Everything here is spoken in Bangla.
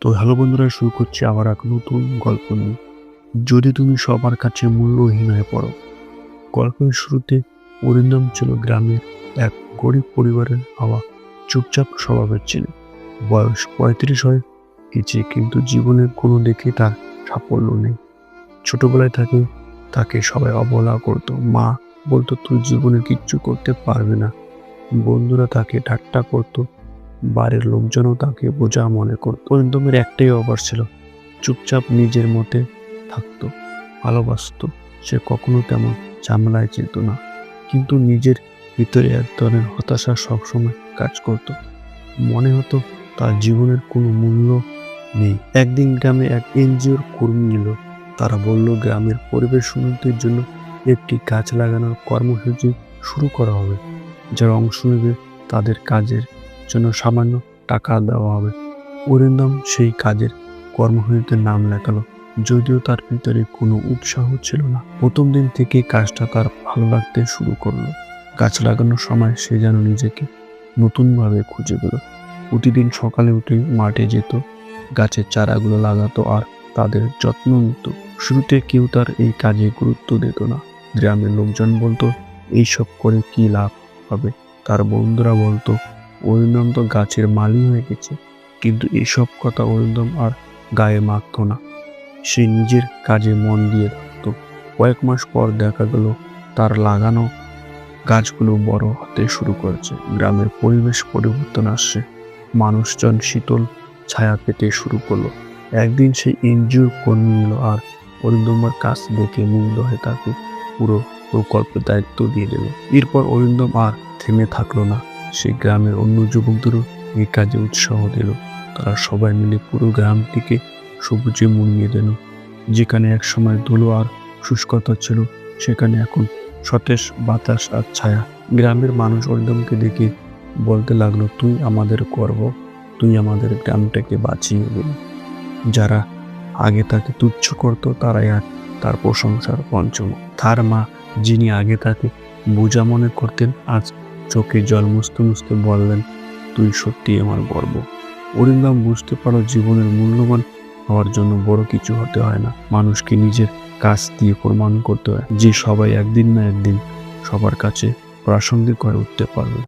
তো হ্যালো বন্ধুরা, শুরু করছি আবার এক নতুন গল্প নিয়ে। যদি তুমি সবার কাছে মূল্যহীন হয়ে পড়ো, গল্পের শুরুতে অরিন্দম ছিল গ্রামের এক গরিব পরিবারের হওয়া চুপচাপ স্বভাবের ছিল। বয়স পঁয়ত্রিশ হয় গেছে কিন্তু জীবনের কোনো দিকে তার সাফল্য নেই। ছোটবেলায় থাকে তাকে সবাই অবহেলা করতো। মা বলতো তুই জীবনে কিচ্ছু করতে পারবে না। বন্ধুরা তাকে ঠাট্টা করতো বাড়ির লোকজনও তাকে বোঝা মনে করত অরিন্দমের একটাই অভাব ছিল। চুপচাপ নিজের মতে থাকতো, ভালোবাসতো, সে কখনো তেমন ঝামেলায় যেত না। কিন্তু নিজের ভিতরে এক ধরনের হতাশা সবসময় কাজ করত। মনে হতো তার জীবনের কোনো মূল্য নেই। একদিন গ্রামে এক এনজিওর কর্মী এলো। তারা বলল, গ্রামের পরিবেশ উন্নতির জন্য একটি গাছ লাগানোর কর্মসূচি শুরু করা হবে। যারা অংশ নেবে তাদের কাজের জন্য সামান্য টাকা দেওয়া হবে। অরিন্দম সেই কাজের কর্মসূচিতে নাম লেখালো, যদিও তার ভিতরে কোনো উৎসাহ ছিল না। প্রথম দিন থেকে কাজটা তার ভালো লাগতে শুরু করল। গাছ লাগানোর সময় সে যেন নিজেকে নতুনভাবে খুঁজে পেল। প্রতিদিন সকালে উঠে মাঠে যেত, গাছের চারাগুলো লাগাতো আর তাদের যত্ন নিত। শুরুতে কেউ তার এই কাজে গুরুত্ব দিত না। গ্রামের লোকজন বলতো, এইসব করে কি লাভ হবে? তার বন্ধুরা বলতো অরিন্দম তো গাছের মালি হয়ে গেছে, কিন্তু এসব কথা অরিন্দম আর গায়ে মাখত না। সে নিজের কাজে মন দিয়ে থাকত। কয়েক মাস পর দেখা গেল, তার লাগানো গাছগুলো বড় হতে শুরু করেছে। গ্রামের পরিবেশ পরিবর্তন আসছে। মানুষজন শীতল ছায়া পেতে শুরু করল। একদিন সেই এনজিওর কর্মী এলো আর অরিন্দমের কাজ দেখে মুগ্ধ হয়ে তাকে পুরো প্রকল্পের দায়িত্ব দিয়ে দিল। এরপর অরিন্দম আর থেমে থাকল না। সে গ্রামের অন্য যুবকদেরও এই কাজে উৎসাহ দিল। তারা সবাই মিলে পুরো গ্রামটিকে সবুজে মুড়িয়ে দিল। যেখানে একসময় ধুলো আর শুষ্কতা ছিল, সেখানে এখন সতেজ বাতাস আর ছায়া। গ্রামের মানুষ অরিন্দমকে দেখে বলতে লাগল, তুই আমাদের গর্ব তুই আমাদের গ্রামটাকে বাঁচিয়ে দিলি যারা আগে তাকে তুচ্ছ করতো, তারাই আর তার প্রশংসার পঞ্চম। তার মা, যিনি আগে তাকে বোঝা মনে করতেন, আজ চোখে জল মুছতে মুছতে বললেন, তুই সত্যি আমার গর্ব। অরিন্দম বুঝতে পারো জীবনের মূল্যবান হওয়ার জন্য বড় কিছু হতে হয় না। মানুষকে নিজের কাজ দিয়ে প্রমাণ করতে হয়। যে সবাই একদিন না একদিন সবার কাছে প্রাসঙ্গিক হয়ে উঠতে পারবে।